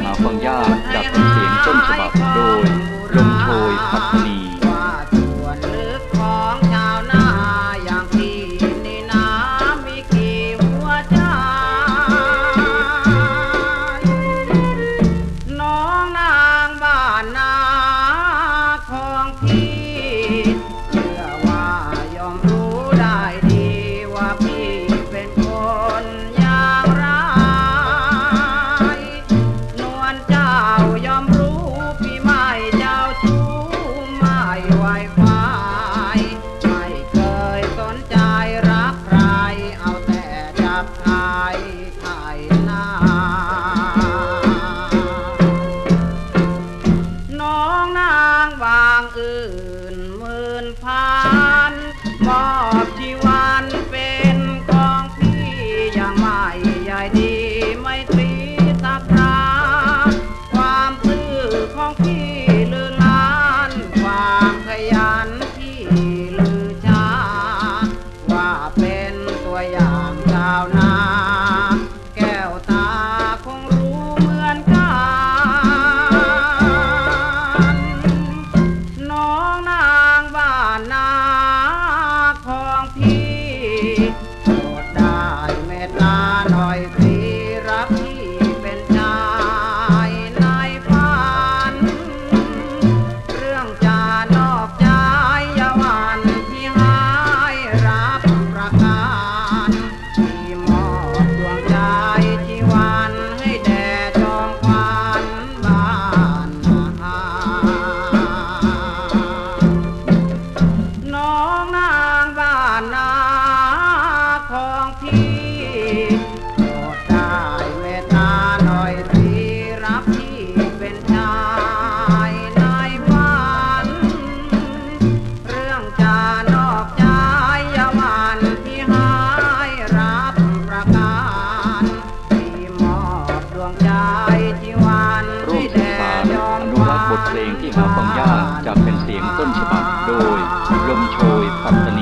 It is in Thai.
หาฟังยากจากเสียงต้นฉบับโดยลมโชยพัฒนี คืนหมื่นพันมอบชี โร่วมสืบสารอนุรักษ์บทเพลงที่หาฟังยากจะเป็นเสียงต้นฉบับโดยลมโชยปัตตานี